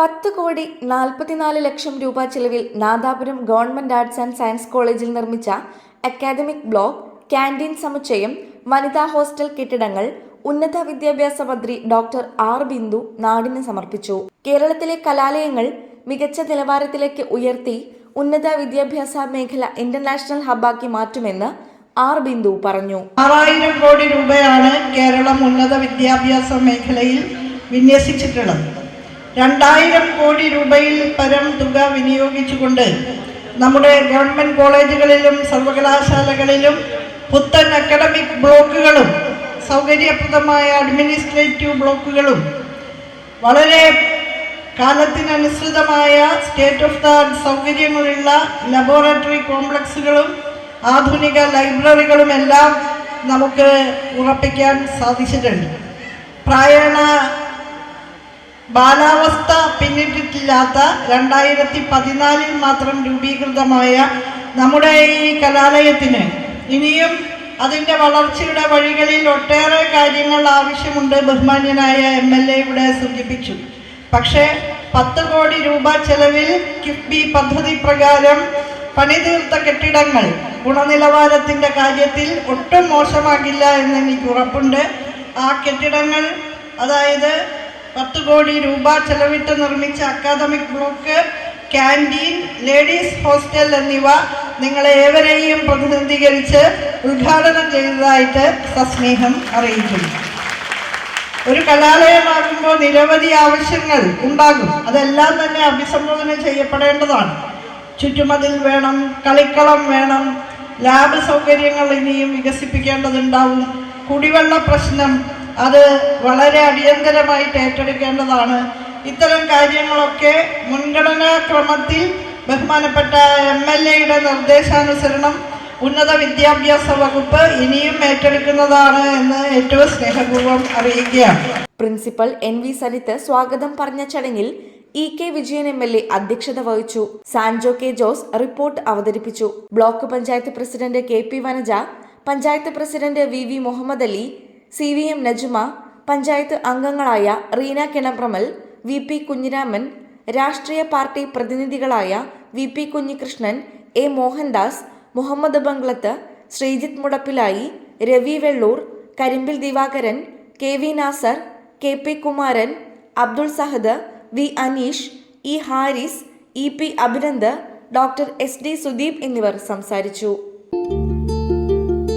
പത്ത് കോടി നാൽപ്പത്തിനാല് ലക്ഷം രൂപ ചെലവിൽ Nadapuram government arts and science കോളേജിൽ നിർമ്മിച്ച അക്കാദമിക് ബ്ലോക്ക് ക്യാന്റീൻ സമുച്ചയം വനിതാ ഹോസ്റ്റൽ കെട്ടിടങ്ങൾ ഉന്നത വിദ്യാഭ്യാസ മന്ത്രി ഡോക്ടർ ആർ ബിന്ദു നാടിന് സമർപ്പിച്ചു. കേരളത്തിലെ കലാലയങ്ങൾ മികച്ച നിലവാരത്തിലേക്ക് ഉയർത്തി ഉന്നത വിദ്യാഭ്യാസ മേഖല ഇന്റർനാഷണൽ ഹബ്ബാക്കി മാറ്റുമെന്ന് ആർ ബിന്ദു പറഞ്ഞു. ആറായിരം കോടി രൂപയാണ് കേരളം ഉന്നത വിദ്യാഭ്യാസ മേഖലയിൽ വിന്യസിച്ചിട്ടുള്ളത്. രണ്ടായിരം കോടി രൂപയിൽ പരം തുക വിനിയോഗിച്ചുകൊണ്ട് നമ്മുടെ ഗവൺമെന്റ് കോളേജുകളിലും സർവകലാശാലകളിലും പുത്തൻ അക്കാഡമിക് ബ്ലോക്കുകളും സൗകര്യപ്രദമായ അഡ്മിനിസ്ട്രേറ്റീവ് ബ്ലോക്കുകളും വളരെ കാലത്തിനനുസൃതമായ സ്റ്റേറ്റ് ഓഫ് ദ ആർട്ട് സൗകര്യങ്ങളുള്ള ലബോറട്ടറി കോംപ്ലക്സുകളും ആധുനിക ലൈബ്രറികളുമെല്ലാം നമുക്ക് ഉറപ്പിക്കാൻ സാധിച്ചിട്ടുണ്ട്. പ്രായണ ബാലാവസ്ഥ പിന്നിട്ടിട്ടില്ലാത്ത രണ്ടായിരത്തി പതിനാലിൽ മാത്രം രൂപീകൃതമായ നമ്മുടെ ഈ കലാലയത്തിന് ഇനിയും അതിന്റെ വളർച്ചയുടെ വഴികളിൽ ഒട്ടേറെ കാര്യങ്ങൾ ആവശ്യമുണ്ട് ബഹുമാന്യനായ എം എൽ എ ഇവിടെ സൂചിപ്പിച്ചു. പക്ഷേ പത്ത് കോടി രൂപ ചെലവിൽ കിഫ്ബി പദ്ധതി പ്രകാരം പണിതീർത്ത കെട്ടിടങ്ങൾ ഗുണനിലവാരത്തിന്റെ കാര്യത്തിൽ ഒട്ടും മോശമാകില്ല എന്ന് എനിക്ക് ഉറപ്പുണ്ട്. ആ കെട്ടിടങ്ങൾ അതായത് പത്ത് കോടി രൂപ ചെലവിട്ട് നിർമ്മിച്ച academic block canteen ladies hostel എന്നിവ നിങ്ങളെ ഏവരെയും പ്രതിനിധീകരിച്ച് ഉദ്ഘാടനം ചെയ്തതായിട്ട് സസ്നേഹം അറിയിക്കുന്നു. ഒരു കലാലയമാകുമ്പോൾ നിരവധി ആവശ്യങ്ങൾ ഉണ്ടാകും. അതെല്ലാം തന്നെ അഭിസംബോധന ചെയ്യപ്പെടേണ്ടതാണ്. ചുറ്റുമതിൽ വേണം കളിക്കളം വേണം ലാബ് സൗകര്യങ്ങൾ ഇനിയും വികസിപ്പിക്കേണ്ടതുണ്ടാവും. കുടിവെള്ള പ്രശ്നം അത് വളരെ അടിയന്തരമായിട്ട് ഏറ്റെടുക്കേണ്ടതാണ്. ഇത്തരം കാര്യങ്ങളൊക്കെ മുൻഗണനാ ക്രമത്തിൽ ബഹുമാനപ്പെട്ട എം എൽ എയുടെ നിർദ്ദേശാനുസരണം ഉന്നത വിദ്യാഭ്യാസ വകുപ്പ് ഇനിയും ഏറ്റെടുക്കുന്നതാണ് എന്ന് ഏറ്റവും സ്നേഹപൂർവം അറിയിക്കുകയാണ്. പ്രിൻസിപ്പൽ എൻ വി സരിത്ത് സ്വാഗതം പറഞ്ഞ ചടങ്ങിൽ E K Vijayan M L A അധ്യക്ഷത വഹിച്ചു. സാൻജോ കെ ജോസ് റിപ്പോർട്ട് അവതരിപ്പിച്ചു. Block panchayat president K P Vanaja panchayat president V V Muhammad Ali C V M Najuma panchayat അംഗങ്ങളായ റീന കിണപ്രമൽ വി പി കുഞ്ഞിരാമൻ രാഷ്ട്രീയ party പ്രതിനിധികളായ V P Kunhikrishnan A Mohandas Muhammad Banglath Sreejith Mudappilayi Ravi Vellur Karimbil Divakaran K V Nasar K P Kumaran Abdul Sahad V Aneesh E Haris E P Abhinand doctor S D Sudeep എന്നിവർ സംസാരിച്ചു.